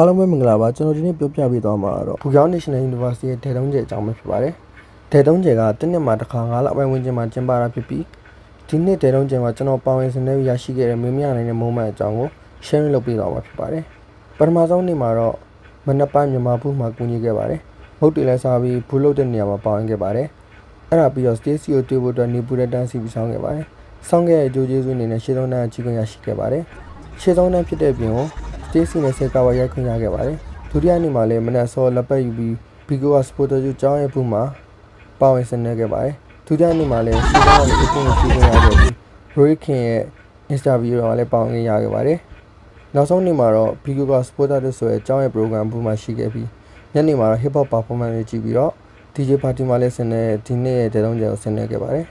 အားလုံးပဲမင်္ဂလာပါကျွန်တော်ဒီနေ့ပြောပြပေးသွားမှာတော့ဘူကျောင်း National University ရဲ့ဒေတုံးကျဲအကြောင်းပဲဖြစ်ပါတယ်ဒေတုံးကျဲကတစ်နှစ်မှာတစ်ခါ9လပိုင်းဝင်ချင်းမှာကျင်းပတာဖြစ်ပြီးဒီနှစ်ဒေတုံးကျဲမှာကျွန်တော်ပါဝင်ဆင်နွှဲရရှိခဲ့တဲ့မင်းမြနိုင်တဲ့ moment အကြောင်းကို share လုပ်ပေးသွားမှာဖြစ်ပါတယ်ပထမဆုံးနေ့မှာတော့မနက်ပိုင်းမြန်မာဘူးမှာကူညီခဲ့ပါတယ်မဟုတ်တယ်လဲစားပြီးဘူးလုတ်တဲ့နေရာမှာပါဝင်ခဲ့ပါတယ်အဲ့ဒါပြီးတော့ Stacy ကိုတွေ့ဖို့အတွက်နေပူတဲ့တန်းစီပြီးဆောင်ခဲ့ပါတယ်ဆောင်ခဲ့တဲ့ကြိုးကျေးဇူးအနေနဲ့ရှေ့ဆုံးတန်းအကြီးခွင့်ရရှိခဲ့ပါတယ်ရှေ့ဆုံးတန်းဖြစ်တဲ့ပြင်ကို Stacy နဲ့ဆယ်ကာဝါရိုက်ခွင့်ရခဲ့ပါတယ်ဒုတိယနေ့မှာလည်းမနက်စောလက်ပတ်ယူပြီး Bigo က supporter ယူကျောင်းရဲ့ဘူးမှာပါဝင်ဆင်နွှဲခဲ့ပါတယ်ဒုတိယနေ့မှာလည်းရှေ့ဆုံးကနေအပြင်ကိုကြည့်ခွင့်ရခဲ့ပြီး Roy King ရဲ့ interview မှာလည်းပါဝင်ခွင့်ရခဲ့ပါတယ်နောက်ဆုံးနေ့မှာတော့ Bigo က supporter တို့ဆိုရဲ့ကျောင်းရဲ့ program ဘူးမှာရှိခဲ့ပြီးညနေမှာတော့ hip hop performance တွေကြည့်ပြီးတော့ DJ party မှာလည်းဆင်နွှဲဒီနေ့ရဲ့ဒေတုံးကျကိုဆင်နွှဲခဲ့ပါတယ်